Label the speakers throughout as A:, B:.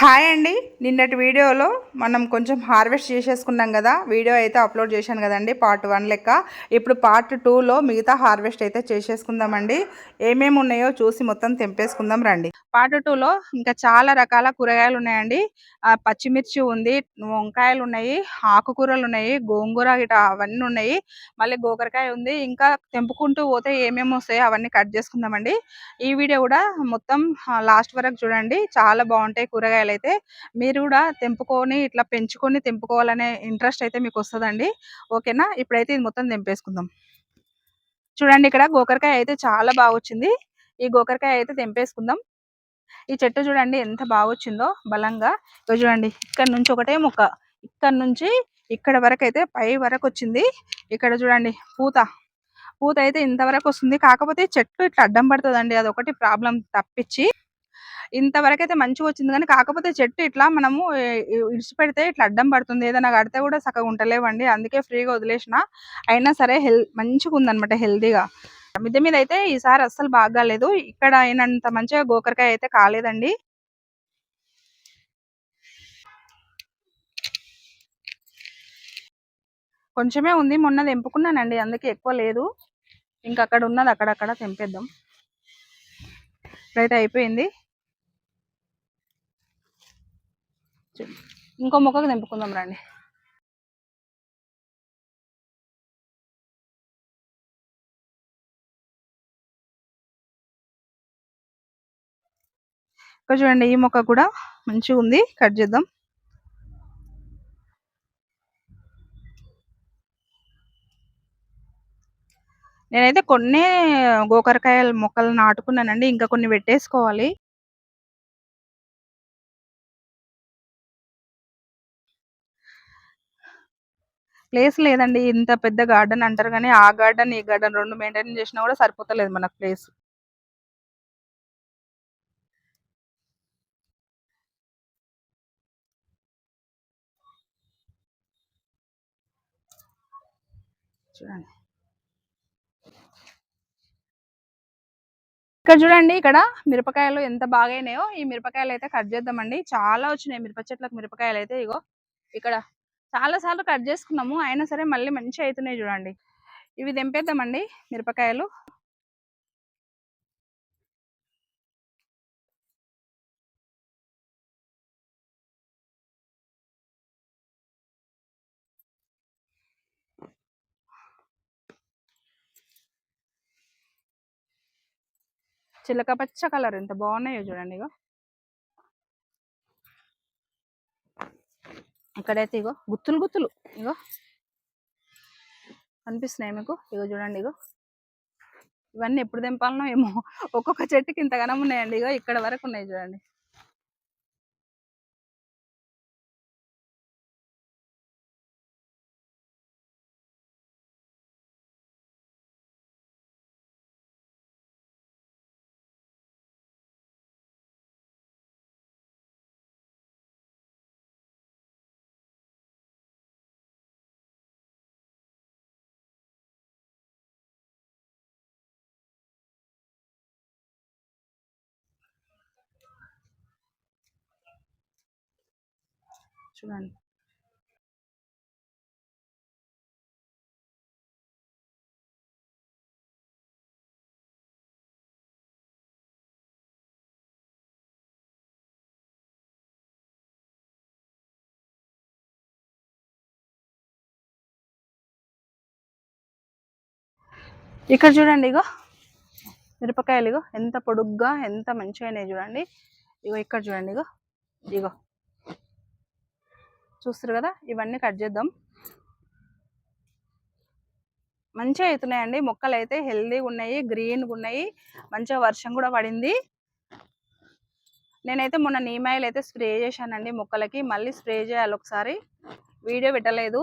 A: Hi అండి. నిన్నటి వీడియోలో మనం కొంచెం హార్వెస్ట్ చేసేసుకున్నాం కదా. వీడియో అయితే అప్లోడ్ చేశాను కదండి పార్ట్ వన్ లెక్క. ఇప్పుడు పార్ట్ టూలో మిగతా హార్వెస్ట్ అయితే చేసేసుకుందామండి. ఏమేమి ఉన్నాయో చూసి మొత్తం తెంపేసుకుందాం రండి. పార్ట్ టూలో ఇంకా చాలా రకాల కూరగాయలు ఉన్నాయండి. పచ్చిమిర్చి ఉంది వంకాయలు ఉన్నాయి ఆకుకూరలు ఉన్నాయి గోంగూర ఇట అవన్నీ ఉన్నాయి. మళ్ళీ గోకరకాయ ఉంది. ఇంకా తెంపుకుంటూ పోతే ఏమేమి వస్తాయో అవన్నీ కట్ చేసుకుందామండి. ఈ వీడియో కూడా మొత్తం లాస్ట్ వరకు చూడండి. చాలా బాగుంటాయి కూరగాయలు అయితే మీరు కూడా తెంపుకొని ఇట్లా పెంచుకొని తెంపుకోవాలనే ఇంట్రెస్ట్ అయితే మీకు వస్తుందండి. ఓకేనా? ఇప్పుడైతే ఇది మొత్తం తెంపేసుకుందాం. చూడండి ఇక్కడ గోకరకాయ అయితే చాలా బాగా వచ్చింది. ఈ గోకరకాయ అయితే తెంపేసుకుందాం. ఈ చెట్టు చూడండి ఎంత బాగా వచ్చిందో బలంగా. ఇగో చూడండి ఇక్కడ నుంచి ఒకటే మొక్క. ఇక్కడ నుంచి ఇక్కడ వరకు అయితే పై వరకు వచ్చింది. ఇక్కడ చూడండి పూత. పూత అయితే ఇంతవరకు వస్తుంది. కాకపోతే చెట్టు ఇట్లా అడ్డం పడుతుందండి. అదొకటి ప్రాబ్లం తప్పించి. ఇంతవరకు అయితే మంచిగా వచ్చింది. కానీ కాకపోతే చెట్టు ఇట్లా మనము ఇడిచి పెడితే ఇడిచిపెడితే ఇట్లా అడ్డం పడుతుంది. ఏదైనా కడితే కూడా చక్కగా ఉండలేవండి. అందుకే ఫ్రీగా వదిలేసిన. అయినా సరే హెల్ మంచిగా ఉందనమాట హెల్దీగా మిద్దె మీద అయితే ఈసారి అస్సలు బాగాలేదు. ఇక్కడ అయినంత మంచిగా గోకరకాయ అయితే కాలేదండి. కొంచెమే ఉంది. మొన్న తెంపుకున్నానండి. అందుకే ఎక్కువ లేదు. ఇంకా అక్కడ ఉన్నది అక్కడక్కడ తెంపేద్దాం. ఇప్పుడైతే అయిపోయింది. ఇంకో మొక్కకు తెంపుకుందాం రండి ఇక్కడ చూడండి ఈ మొక్క కూడా మంచిగా ఉంది కట్ చేద్దాం నేనైతే కొన్ని గోకరకాయల మొక్కలు నాటుకున్నానండి ఇంకా కొన్ని పెట్టేసుకోవాలి. ప్లేస్ లేదండి. ఇంత పెద్ద గార్డెన్ అంటారు కానీ ఆ గార్డెన్ ఈ గార్డెన్ రెండు మెయింటైన్ చేసినా కూడా సరిపోతలేదు మనకు ప్లేస్. చూడండి. ఇక్కడ చూడండి ఇక్కడ మిరపకాయలు ఎంత బాగైనాయో. ఈ మిరపకాయలు అయితే కట్ చేద్దామండి. చాలా వచ్చినాయి మిరప చెట్లకు మిరపకాయలు అయితే ఇగో. ఇక్కడ చాలా సార్లు కట్ చేసుకున్నాము. అయినా సరే మళ్ళీ మంచిగా అవుతున్నాయి చూడండి. ఇవి తెంపేద్దామండి మిరపకాయలు. చిలక పచ్చ కలర్ ఎంత బాగున్నాయో చూడండి ఇగో. ఇక్కడైతే ఇగో గుత్తులు గుత్తులు. ఇగో కనిపిస్తున్నాయి మీకు. ఇగో చూడండి ఇగో. ఇవన్నీ ఎప్పుడు దింపాలనో ఏమో. ఒక్కొక్క చెట్టుకి ఇంత గనం ఉన్నాయండి ఇగో. ఇక్కడ వరకు ఉన్నాయి చూడండి. చూడండి. ఇక్కడ చూడండి ఇగో మిరపకాయలు ఇగో ఎంత పొడుగ్గా ఎంత మంచిగా అయినాయి చూడండి. ఇగో ఇక్కడ చూడండి ఇగో ఇగో. చూస్తారు కదా? ఇవన్నీ కట్ చేద్దాం. మంచిగా అవుతున్నాయండి మొక్కలు అయితే హెల్దీగా ఉన్నాయి గ్రీన్గా ఉన్నాయి. మంచిగా వర్షం కూడా పడింది. నేనైతే మొన్న నీమాయిల్ అయితే స్ప్రే చేశానండి మొక్కలకి. మళ్ళీ స్ప్రే చేయాలి ఒకసారి. వీడియో పెట్టలేదు.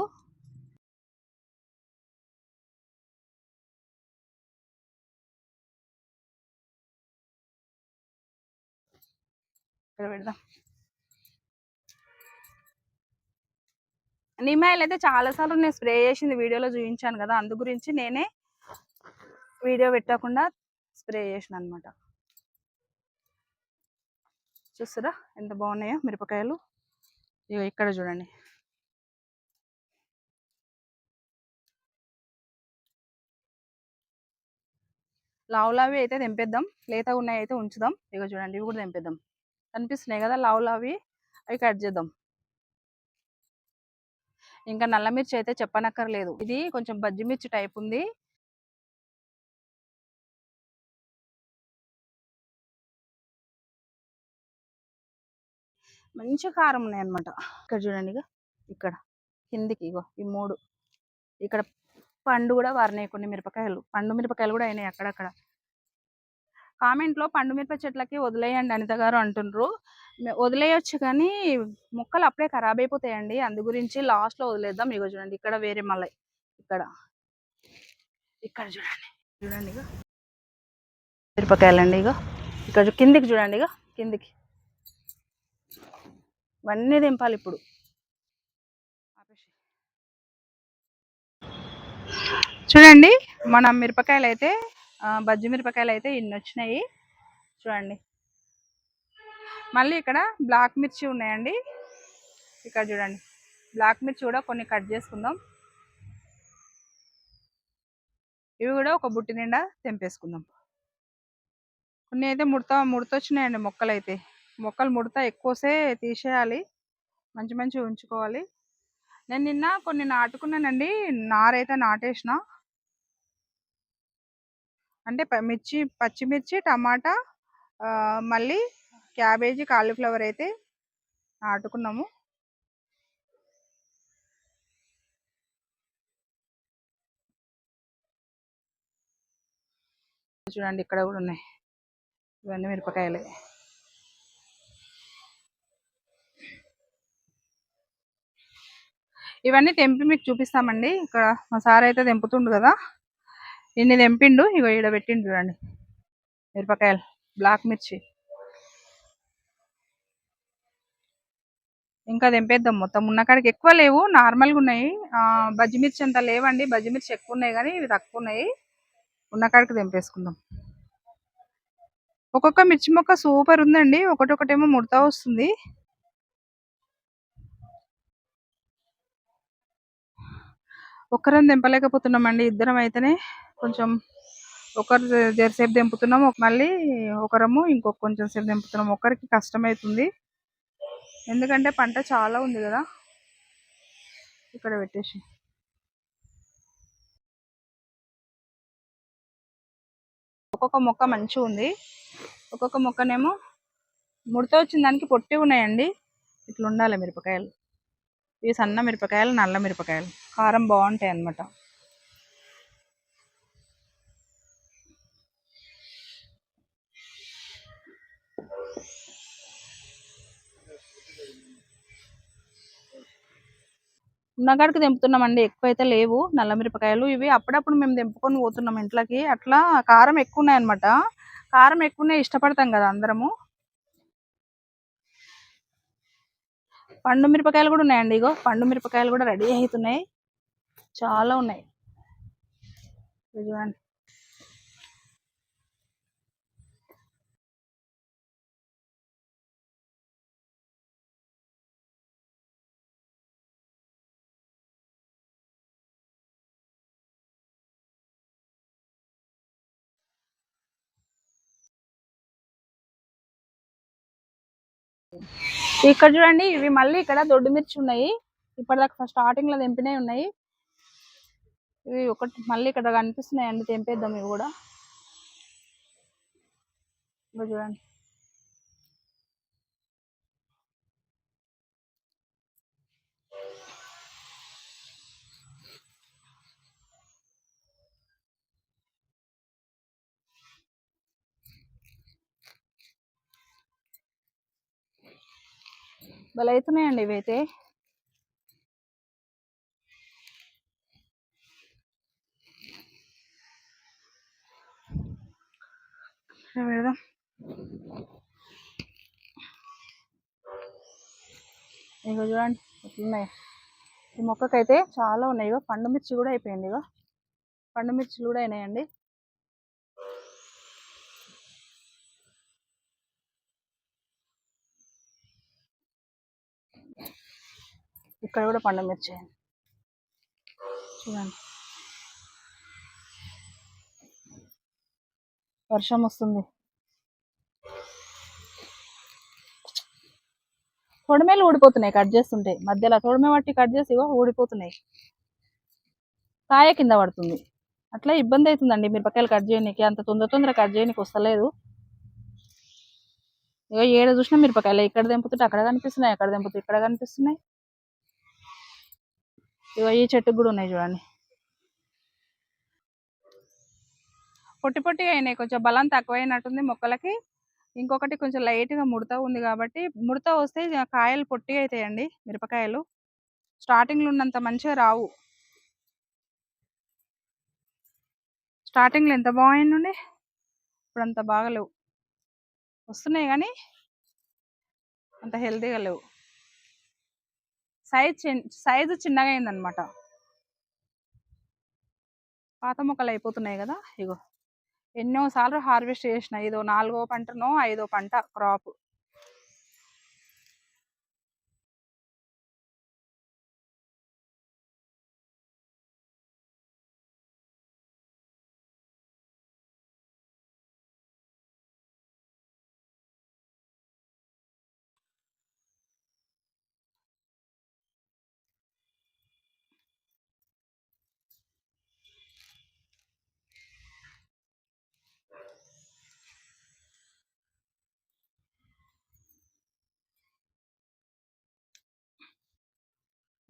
A: ఇక్కడ పెడదాం. నిమ్మాయిలు అయితే చాలా సార్లు నేను స్ప్రే చేసింది వీడియోలో చూపించాను కదా అందు గురించి నేనే వీడియో పెట్టకుండా స్ప్రే చేసిన అనమాట చూస్తారా ఎంత బాగున్నాయో మిరపకాయలు. ఇగో ఇక్కడ చూడండి. లావు లావి అయితే తెంపేద్దాం లేతగా ఉన్నాయి అయితే ఉంచుదాం. ఇక చూడండి ఇవి కూడా తెంపేద్దాం. కనిపిస్తున్నాయి కదా లావు లావి అవి కట్ చేద్దాం. ఇంకా నల్ల మిర్చి అయితే చెప్పనక్కర్లేదు. ఇది కొంచెం బజ్జి మిర్చి టైప్ ఉంది. మంచి కారం ఉన్నాయి అనమాట ఇక్కడ చూడండి ఇక ఇక్కడ కిందికి ఇగో ఈ మూడు. ఇక్కడ పండు కూడా వారినాయి కొన్ని మిరపకాయలు. పండు మిరపకాయలు కూడా అయినాయి అక్కడక్కడ. కామెంట్లో పండు మిరప చెట్లకి వదిలేయండి అనిత గారు అంటుండ్రు. వదిలేయొచ్చు కానీ మొక్కలు అప్పుడే ఖరాబ్ అయిపోతాయండి. అందు గురించి లాస్ట్లో వదిలేద్దాం. ఇగో చూడండి ఇక్కడ వేరే మళ్ళీ ఇక్కడ. ఇక్కడ చూడండి చూడండి ఇక మిరపకాయలండి ఇక ఇక్కడ చూ- కిందికి చూడండి ఇక కిందికి. ఇవన్నీ దింపాలి ఇప్పుడు. చూడండి మన మిరపకాయలు అయితే బజ్జి మిరపకాయలు అయితే ఇన్ని వచ్చినాయి? చూడండి. మళ్ళీ ఇక్కడ బ్లాక్ మిర్చి ఉన్నాయండి. ఇక్కడ చూడండి. బ్లాక్ మిర్చి కూడా కొన్ని కట్ చేసుకుందాం. ఇవి కూడా ఒక బుట్టి నిండా తెంపేసుకుందాం. కొన్ని అయితే ముడత ముడత వచ్చినాయండి మొక్కలు అయితే మొక్కలు ముడత ఎక్కువసే తీసేయాలి. మంచి మంచి ఉంచుకోవాలి. నేను నిన్న కొన్ని నాటుకున్నానండి. నారైతే నాటేసిన. అంటే ప- మిర్చి పచ్చిమిర్చి టమాటా మళ్ళీ క్యాబేజీ కాలీఫ్లవర్ అయితే నాటుకున్నాము. చూడండి ఇక్కడ కూడా ఉన్నాయి. ఇవన్నీ మిరపకాయలే. ఇవన్నీ తెంపి మీకు చూపిస్తామండి. ఇక్కడ మా సార్ అయితే తెంపుతుండు కదా. ఇన్ని తెంపిండు ఇగో ఈడ పెట్టిండు చూడండి. మిరపకాయలు బ్లాక్ మిర్చి. ఇంకా తెంపేద్దాం మొత్తం. ఉన్న కాడికి ఎక్కువ లేవు నార్మల్గా ఉన్నాయి. బజ్జి మిర్చి అంత లేవండి. బజ్జి మిర్చి ఎక్కువ ఉన్నాయి కానీ ఇవి తక్కువ ఉన్నాయి. ఉన్న కాడికి తెంపేసుకుందాం. ఒక్కొక్క మిర్చి మొక్క సూపర్ ఉందండి. ఒకటొకటేమో ముడత వస్తుంది. ఒక్కరం తెంపలేకపోతున్నామండి. ఇద్దరం అయితేనే కొంచెం ఒకరు జరసేపు దింపుతున్నాము ఒక- మళ్ళీ ఒకరము ఇంకొక కొంచెం సేపు తెంపుతున్నాం ఒకరికి కష్టమవుతుంది ఎందుకంటే పంట చాలా ఉంది కదా. ఇక్కడ పెట్టేసి. ఒక్కొక్క మొక్క మంచిగా ఉంది. ఒక్కొక్క మొక్కనేమో ముడత వచ్చిన దానికి పొట్టి ఉన్నాయండి. ఇట్లా ఉండాలి మిరపకాయలు. ఇవి సన్న మిరపకాయలు నల్ల మిరపకాయలు. కారం బాగుంటాయి అన్నమాట ఉన్నగాడికి తెంపుతున్నామండి. ఎక్కువ అయితే లేవు. నల్ల మిరపకాయలు ఇవి అప్పుడప్పుడు మేము తెంపుకొని పోతున్నాం ఇంట్లోకి. అట్లా కారం ఎక్కువ ఉన్నాయి అనమాట కారం ఎక్కువ ఉన్నాయి ఇష్టపడతాం కదా అందరము. పండు మిరపకాయలు కూడా ఉన్నాయండి ఇగో. పండు మిరపకాయలు కూడా రెడీ అవుతున్నాయి. చాలా ఉన్నాయి. చూడండి ఇక్కడ చూడండి ఇవి మళ్ళీ ఇక్కడ దొడ్డు మిర్చి ఉన్నాయి. ఇప్పటిదాకా స్టార్టింగ్లో తెంపినవి ఉన్నాయి. ఇవి ఒకటి మళ్ళీ ఇక్కడ కనిపిస్తున్నాయి అండి తెంపేద్దాం ఇవి కూడా. చూడండి. భలే అవుతున్నాయండి ఇవైతే పెడదాం. ఇగో చూడండి ఎట్లున్నాయి ఈ మొక్కకైతే చాలా ఉన్నాయి. ఇగో పండు మిర్చి కూడా అయిపోయింది ఇగో. పండు మిర్చిలు కూడా అయినాయండి.
B: ఇక్కడ కూడా పండు మిర్చి చూడండి. వర్షం వస్తుంది. తొడమేలు ఊడిపోతున్నాయి కట్ చేస్తుంటే. మధ్యలో తొడమే పట్టి కట్ చేసి ఊడిపోతున్నాయి. కాయ కింద పడుతుంది. అట్లా ఇబ్బంది అవుతుందండి. మిరపకాయలు కట్ చేయడానికి అంత తొందర తొందర కట్ చేయడానికి వస్తలేదు. ఇక ఏడ చూసినా మిరపకాయలు ఇక్కడ దింపుతుంటే అక్కడ కనిపిస్తున్నాయి అక్కడ తెంపుతుంటే ఇక్కడ కనిపిస్తున్నాయి. ఇగో ఈ చెట్టుకు కూడా ఉన్నాయి చూడండి. పొట్టి పొట్టిగా అయినాయి కొంచెం బలం తక్కువైనట్టుంది మొక్కలకి. ఇంకొకటి కొంచెం లైట్గా ముడత ఉంది కాబట్టి ముడత వస్తే కాయలు పొట్టిగా అవుతాయండి మిరపకాయలు. స్టార్టింగ్లో ఉన్నంత మంచిగా రావు. స్టార్టింగ్లో ఎంత బాగుండి ఇప్పుడు అంత బాగలేవు వస్తున్నాయి కానీ అంత హెల్తీగా లేవు. సైజ్ సైజు చిన్నగా అయిందనమాట. పాత మొక్కలు అయిపోతున్నాయి కదా ఇగో. ఎన్నో సార్లు హార్వెస్ట్ చేసిన ఇదో నాలుగో పంటనో ఐదో పంట క్రాప్.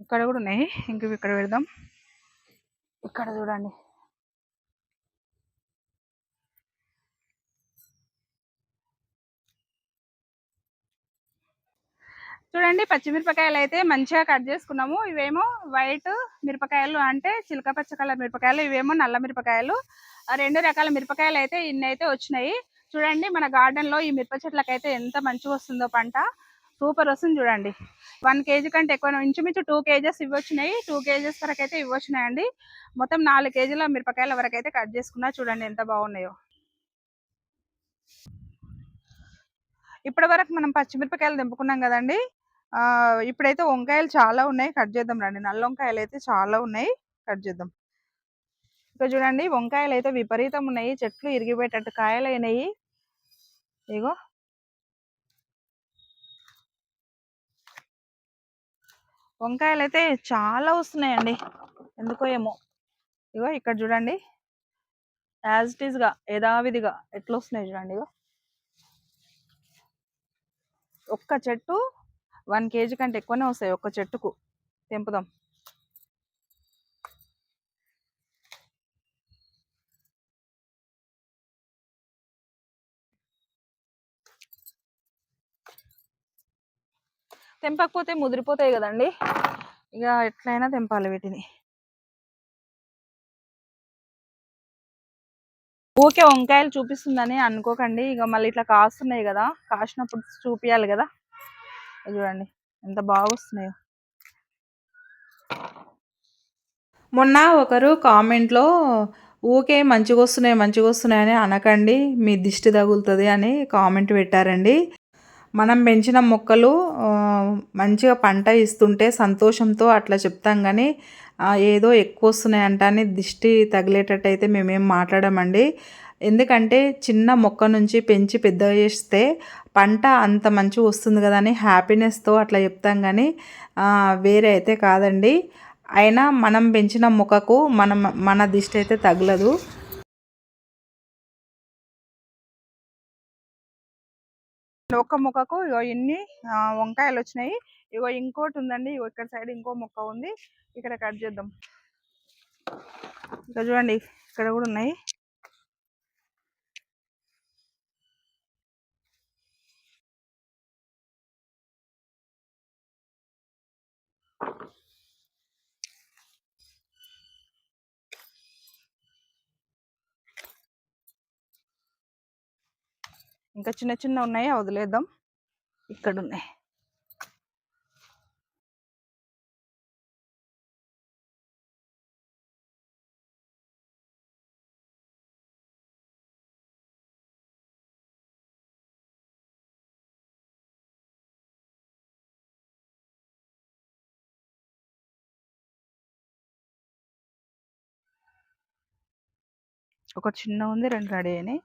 B: ఇక్కడ కూడా ఉన్నాయి. ఇంక ఇక్కడ పెడదాం. ఇక్కడ చూడండి. చూడండి పచ్చిమిరపకాయలు అయితే మంచిగా కట్ చేసుకున్నాము. ఇవేమో వైట్ మిరపకాయలు అంటే చిలక పచ్చ కలర్ మిరపకాయలు ఇవేమో నల్ల మిరపకాయలు. రెండు రకాల మిరపకాయలు అయితే ఇన్ని అయితే వచ్చినాయి. చూడండి మన గార్డెన్లో ఈ మిరప చెట్లకైతే ఎంత మంచిగా వస్తుందో పంట. సూపర్ వస్తుంది చూడండి. వన్ కేజీ కంటే ఎక్కువ ఇంచుమించు టూ కేజెస్ ఇవ్వచ్చినాయి. టూ కేజెస్ వరకు అయితే ఇవ్వచ్చినాయండి. మొత్తం నాలుగు కేజీల మిరపకాయల వరకు అయితే కట్ చేసుకున్నా చూడండి ఎంత బాగున్నాయో. ఇప్పటి వరకు మనం పచ్చిమిరపకాయలు తెంపుకున్నాం కదండి. ఇప్పుడైతే వంకాయలు చాలా ఉన్నాయి. కట్ చేద్దాం రండి. నల్ల వంకాయలు అయితే చాలా ఉన్నాయి. కట్ చేద్దాం. ఇక చూడండి వంకాయలు అయితే విపరీతం ఉన్నాయి. చెట్లు ఇరిగిపోయేటట్టు కాయలు అయినాయి ఇగో. వంకాయలు అయితే చాలా వస్తున్నాయండి. ఎందుకో ఏమో. ఇగో ఇక్కడ చూడండి. యాజ్ ఇట్ ఈస్గా యథావిధిగా ఎట్లా వస్తున్నాయి చూడండి ఇగో. ఒక్క చెట్టు వన్ కేజీ కంటే ఎక్కువనే వస్తాయి ఒక్క చెట్టుకు. తెంపుదాం. తెంపకపోతే ముదిరిపోతాయి కదండి. ఇక ఎట్లయినా తెంపాలి వీటిని. ఊకే వంకాయలు చూపిస్తుందని అనుకోకండి. ఇక మళ్ళీ ఇట్లా కాస్తున్నాయి కదా కాసినప్పుడు చూపించాలి కదా. చూడండి ఎంత బాగా వస్తున్నాయో
A: మొన్న ఒకరు కామెంట్లో ఊకే మంచిగా వస్తున్నాయి మంచిగా వస్తున్నాయి అని అనకండి మీ దిష్టి తగులుతుంది అని కామెంట్ పెట్టారండి. మనం పెంచిన మొక్కలు మంచిగా పంట ఇస్తుంటే సంతోషంతో అట్లా చెప్తాం కానీ ఏదో ఎక్కువ వస్తున్నాయి అని దిష్టి తగిలేటట్టు అయితే మేమేం మాట్లాడమండి. ఎందుకంటే చిన్న మొక్క నుంచి పెంచి పెద్ద చేస్తే పంట అంత మంచిగా వస్తుంది కదా అని హ్యాపీనెస్తో అట్లా చెప్తాం కానీ వేరే అయితే కాదండి. అయినా మనం పెంచిన మొక్కకు మనం మన దిష్టి అయితే తగలదు.
B: ఒక్క మొక్కకు ఇగో ఇన్ని ఆ, వంకాయలు వచ్చినాయి ఇగో ఇంకోటి ఉందండి ఇగో ఇక్కడ సైడ్ ఇంకో మొక్క ఉంది. ఇక్కడ కట్ చేద్దాం. ఇక్కడ చూడండి ఇక్కడ కూడా ఉన్నాయి. ఇంకా చిన్న చిన్న ఉన్నాయి వదిలేద్దాం. ఇక్కడ ఉన్నాయి ఒక చిన్న ఉంది రెండు రెడీ అయినాయి.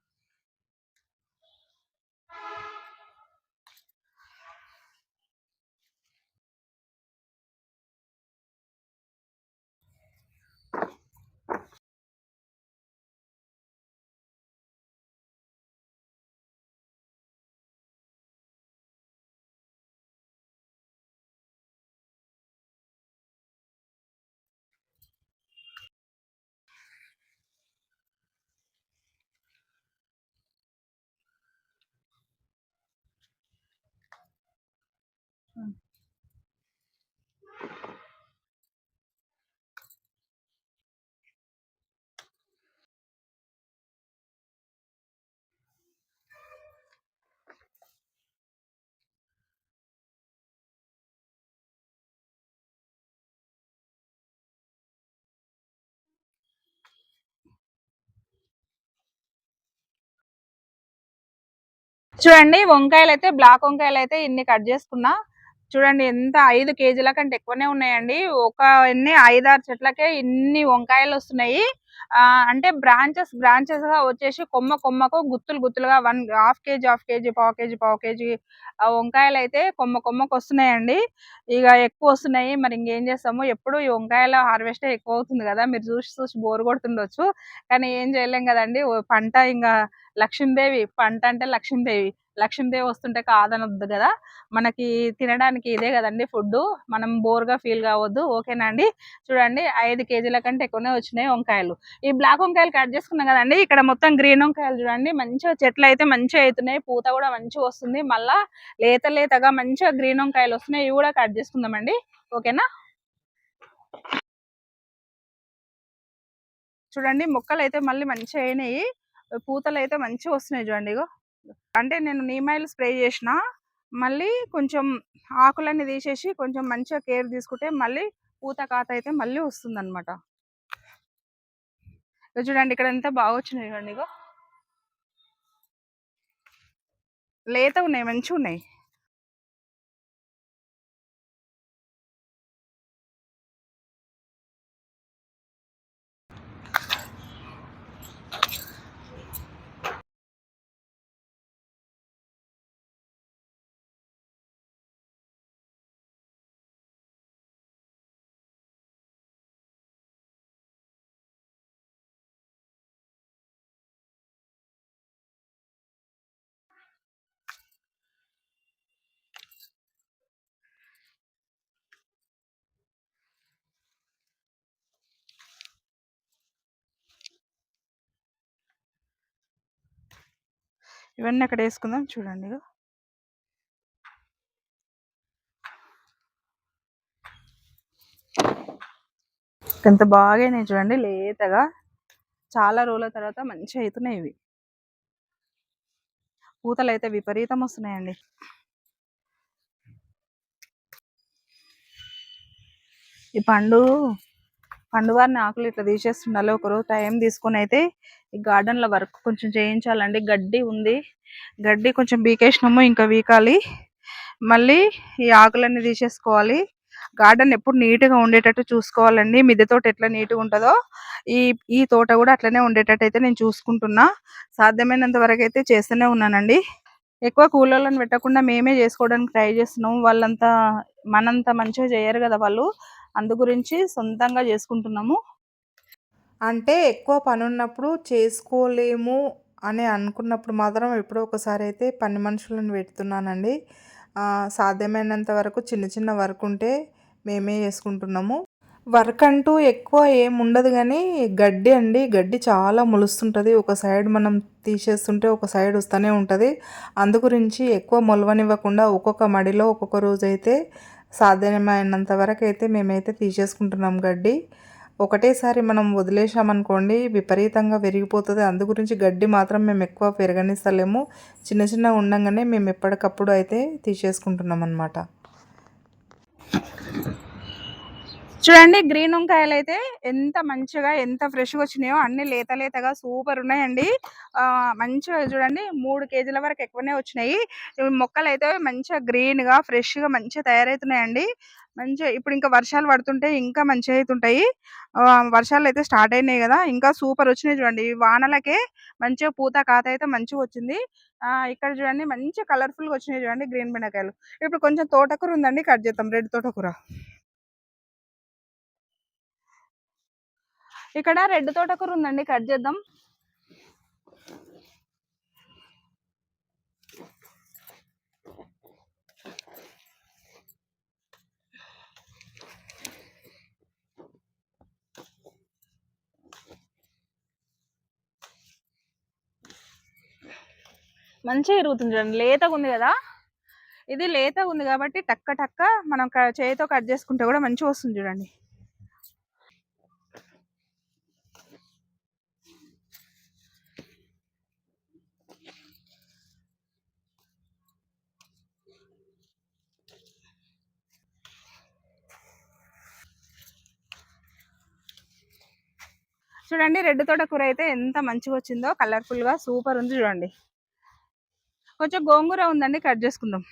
B: చూడండి వంకాయలు అయితే బ్లాక్ వంకాయలు అయితే ఇన్ని కట్ చేసుకున్నా. చూడండి ఎంత ఐదు కేజీల కంటే ఎక్కువనే ఉన్నాయండి. ఒక ఎన్ని ఐదారు చెట్లకే ఇన్ని వంకాయలు వస్తున్నాయి. అంటే బ్రాంచెస్ బ్రాంచెస్గా వచ్చేసి కొమ్మ కొమ్మకు గుత్తులు గుత్తులుగా one half KG half KG పావు కేజీ పావు కేజీ ఆ వంకాయలు అయితే కొమ్మ కొమ్మకు వస్తున్నాయండి. ఇక ఎక్కువ వస్తున్నాయి. మరి ఇంకేం చేస్తాము? ఎప్పుడు ఈ వంకాయల హార్వెస్ట్ ఎక్కువ అవుతుంది కదా. మీరు చూసి చూసి బోర్ కొడుతుండొచ్చు. కానీ ఏం చేయలేం కదండి. ఓ పంట ఇంకా లక్ష్మీదేవి పంట అంటే లక్ష్మీదేవి. లక్ష్మీదేవి వస్తుంటే కాదనొద్దు కదా. మనకి తినడానికి ఇదే కదండి ఫుడ్ మనం బోర్గా ఫీల్ కావద్దు. ఓకేనా అండి? చూడండి ఐదు కేజీల కంటే ఎక్కువనే వచ్చినాయి వంకాయలు. ఈ బ్లాక్ వంకాయలు కట్ చేసుకున్నాం కదండి. ఇక్కడ మొత్తం గ్రీన్ వంకాయలు చూడండి. మంచిగా చెట్లు అయితే మంచిగా అవుతున్నాయి పూత కూడా మంచిగా వస్తుంది. మళ్ళా లేత లేతగా మంచిగా గ్రీన్ వంకాయలు వస్తున్నాయి. ఇవి కూడా కట్ చేసుకుందామండి. ఓకేనా? చూడండి మొక్కలు అయితే మళ్ళీ మంచిగా అయినాయి. పూతలు అయితే మంచిగా వస్తున్నాయి చూడండి ఇగో. అంటే నేను నీమాయిల్ స్ప్రే చేసిన మళ్ళీ కొంచెం ఆకులన్నీ తీసేసి కొంచెం మంచిగా కేర్ తీసుకుంటే మళ్ళీ పూత కాత అయితే మళ్ళీ వస్తుంది అనమాట చూడండి ఇక్కడ ఎంత బాగా వచ్చినాయి చూడండి ఇగో. లేత ఉన్నాయి మంచిగా ఉన్నాయి ఇవన్నీ అక్కడ వేసుకుందాం చూడండి ఎంత బాగా చూడండి లేతగా. చాలా రోజుల తర్వాత మంచిగా అవుతున్నాయి ఇవి. పూతలు అయితే విపరీతం వస్తున్నాయండి. ఈ పండు పండువారిని ఆకులు ఇట్లా తీసేస్తుండాలి. ఒకరోజు టైం తీసుకొని అయితే ఈ garden లో వర్క్ కొంచెం చేయించాలండి. గడ్డి ఉంది. గడ్డి కొంచెం బీకేసినాము ఇంకా వీకాలి మళ్ళీ ఈ ఆకులన్నీ తీసేసుకోవాలి. గార్డెన్ ఎప్పుడు నీట్గా ఉండేటట్టు చూసుకోవాలండి. మిద్దె తోట ఎట్లా నీట్గా ఉంటుందో ఈ ఈ తోట కూడా అట్లనే ఉండేటట్టు అయితే నేను చూసుకుంటున్నా. సాధ్యమైనంత వరకు అయితే చేస్తూనే ఉన్నానండి. ఎక్కువ కూలోళ్ళని పెట్టకుండా మేమే చేసుకోవడానికి ట్రై చేస్తున్నాం వాళ్ళంతా మనంత మంచిగా చేయరు కదా వాళ్ళు. అందు గురించి సొంతంగా చేసుకుంటున్నాము.
A: అంటే ఎక్కువ పని ఉన్నప్పుడు చేసుకోలేము అని అనుకున్నప్పుడు మాత్రం ఎప్పుడో ఒకసారి అయితే పని మనుషులను పెడుతున్నానండి. సాధ్యమైనంత వరకు చిన్న చిన్న వర్క్ ఉంటే మేమే చేసుకుంటున్నాము. వర్క్ అంటూ ఎక్కువ ఏం ఉండదు కానీ గడ్డి అండి. గడ్డి చాలా మొలుస్తుంటుంది. ఒక సైడ్ మనం తీసేస్తుంటే ఒక సైడ్ వస్తూనే ఉంటుంది. అందు గురించి ఎక్కువ మొలవనివ్వకుండా ఒక్కొక్క మడిలో ఒక్కొక్క రోజు అయితే సాధ్యమైనంత వరకు అయితే మేమైతే తీసేసుకుంటున్నాం గడ్డి. ఒకటేసారి మనం వదిలేసామనుకోండి విపరీతంగా పెరిగిపోతుంది అందు గురించి గడ్డి మాత్రం మేము ఎక్కువ పెరగనిస్తలేము చిన్న చిన్న ఉండంగానే మేము ఎప్పటికప్పుడు అయితే తీసేసుకుంటున్నాం అనమాట
B: చూడండి గ్రీన్ వంకాయలు అయితే ఎంత మంచిగా ఎంత ఫ్రెష్గా వచ్చినాయో అన్ని లేత లేతగా సూపర్ ఉన్నాయండి. ఆ, మంచిగా చూడండి మూడు కేజీల వరకు ఎక్కువనే వచ్చినాయి. మొక్కలు అయితే మంచిగా గ్రీన్గా ఫ్రెష్గా మంచిగా తయారవుతున్నాయండి మంచిగా ఇప్పుడు ఇంకా వర్షాలు పడుతుంటే ఇంకా మంచిగా అవుతుంటాయి వర్షాలు అయితే స్టార్ట్ అయినాయి కదా ఇంకా సూపర్ వచ్చినాయి చూడండి. వానలకే మంచిగా పూత కాత అయితే మంచిగా వచ్చింది. ఆ ఇక్కడ చూడండి మంచిగా కలర్ఫుల్గా వచ్చినాయి చూడండి గ్రీన్ బెండకాయలు. ఇప్పుడు కొంచెం తోటకూర ఉందండి కట్ చేద్దాం. రెడ్ తోటకూర. ఇక్కడ రెడ్ తోటకూర ఉందండి కట్ చేద్దాం. మంచిగా ఇరుగుతుంది చూడండి లేతగా ఉంది కదా. ఇది లేతగా ఉంది కాబట్టి టక్క టక్క మనం చేతితో కట్ చేసుకుంటే కూడా మంచిగా వస్తుంది చూడండి. చూడండి రెడ్ తోట కూర అయితే ఎంత మంచిగా వచ్చిందో కలర్ఫుల్గా సూపర్ ఉంది చూడండి. కొంచెం గోంగూర ఉందండి కట్ చేసుకుందాం.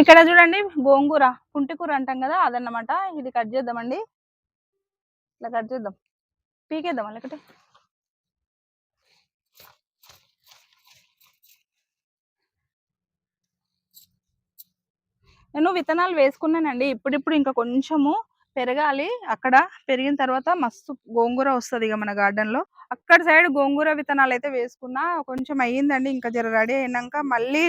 B: ఇక్కడ చూడండి గోంగూర కుంటి కూర అంటాం కదా అదన్నమాట. ఇది కట్ చేద్దామండి. ఇట్లా కట్ చేద్దాం. పీకేద్దాం లేకపోతే? నేను విత్తనాలు వేసుకున్నానండి ఇప్పుడిప్పుడు ఇంకా కొంచెము పెరగాలి. అక్కడ పెరిగిన తర్వాత మస్తు గోంగూర వస్తుంది ఇక మన గార్డెన్లో. లో అక్కడ సైడ్ గోంగూర విత్తనాలు అయితే వేసుకున్నా కొంచెం అయ్యిందండి. ఇంకా జర రెడీ అయినాక మళ్ళీ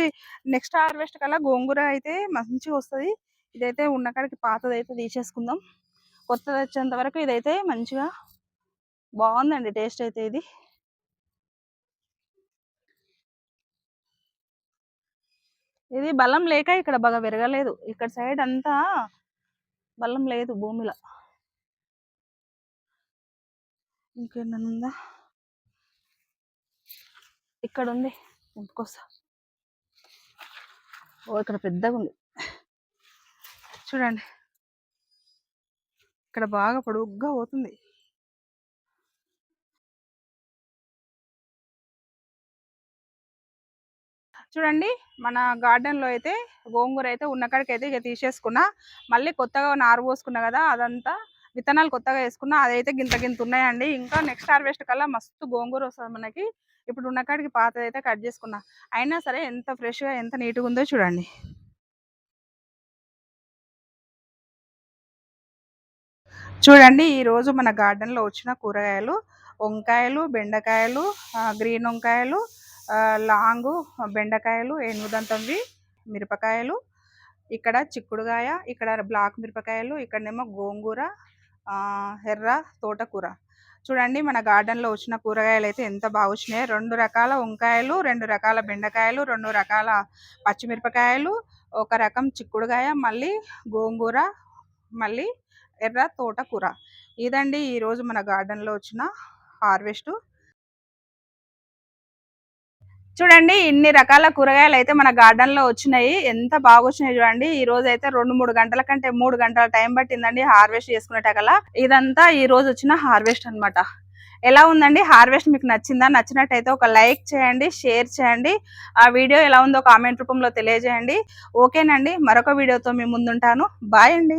B: నెక్స్ట్ హార్వెస్ట్ కల్లా గోంగూర అయితే మంచిగా వస్తుంది. ఇదైతే ఉన్న కాడికి పాతది అయితే తీసేసుకుందాం. కొత్తది వచ్చేంత వరకు ఇదైతే మంచిగా బాగుందండి టేస్ట్ అయితే ఇది. ఇది బలం లేక ఇక్కడ బాగా పెరగలేదు. ఇక్కడ సైడ్ అంతా బలం లేదు భూమిలో. ఇంకేమైనా ఉందా? ఇక్కడ ఉంది ఇంకోసా ఓ ఇక్కడ పెద్దగా ఉంది చూడండి. ఇక్కడ బాగా పొడుగ్గా పోతుంది. చూడండి మన గార్డెన్లో అయితే గోంగూర అయితే ఉన్న కాడికి అయితే ఇక తీసేసుకున్నా. మళ్ళీ కొత్తగా నారు పోసుకున్నా కదా అదంతా విత్తనాలు కొత్తగా వేసుకున్నా అదైతే గింత గింత ఉన్నాయండి. ఇంకా నెక్స్ట్ హార్వెస్ట్ కల్లా మస్తు గోంగూర వస్తుంది మనకి. ఇప్పుడు ఉన్న కాడికి కట్ చేసుకున్నా. అయినా సరే ఎంత ఫ్రెష్గా ఎంత నీట్గా ఉందో చూడండి. చూడండి ఈ రోజు మన గార్డెన్లో లో వచ్చిన కూరగాయలు వంకాయలు బెండకాయలు గ్రీన్ వంకాయలు లాంగు బెండకాయలు ఎనుగుదంతంవి మిరపకాయలు ఇక్కడ చిక్కుడుగాయ ఇక్కడ బ్లాక్ మిరపకాయలు ఇక్కడనేమో గోంగూర ఎర్ర తోటకూర. చూడండి మన గార్డెన్లో వచ్చిన కూరగాయలు అయితే ఎంత బాగా వచ్చినాయి. రెండు రకాల వంకాయలు రెండు రకాల బెండకాయలు రెండు రకాల పచ్చిమిరపకాయలు ఒక రకం చిక్కుడుగాయ మళ్ళీ గోంగూర మళ్ళీ ఎర్ర తోటకూర. ఇదండి ఈరోజు మన గార్డెన్లో వచ్చిన హార్వెస్ట్. చూడండి ఇన్ని రకాల కూరగాయలు అయితే మన గార్డెన్లో వచ్చినాయి. ఎంత బాగా వచ్చినాయి చూడండి. ఈ రోజు అయితే రెండు మూడు గంటల కంటే మూడు గంటల టైం పట్టిందండి హార్వెస్ట్ చేసుకునేటకలా ఇదంతా ఈ రోజు వచ్చిన హార్వెస్ట్ అన్నమాట. ఎలా ఉందండి? హార్వెస్ట్ మీకు నచ్చిందా? నచ్చినట్టయితే ఒక లైక్ చేయండి షేర్ చేయండి. ఆ వీడియో ఎలా ఉందో కామెంట్ రూపంలో తెలియజేయండి. ఓకేనండి. మరొక వీడియోతో మీ ముందుంటాను. బాయ్ అండి.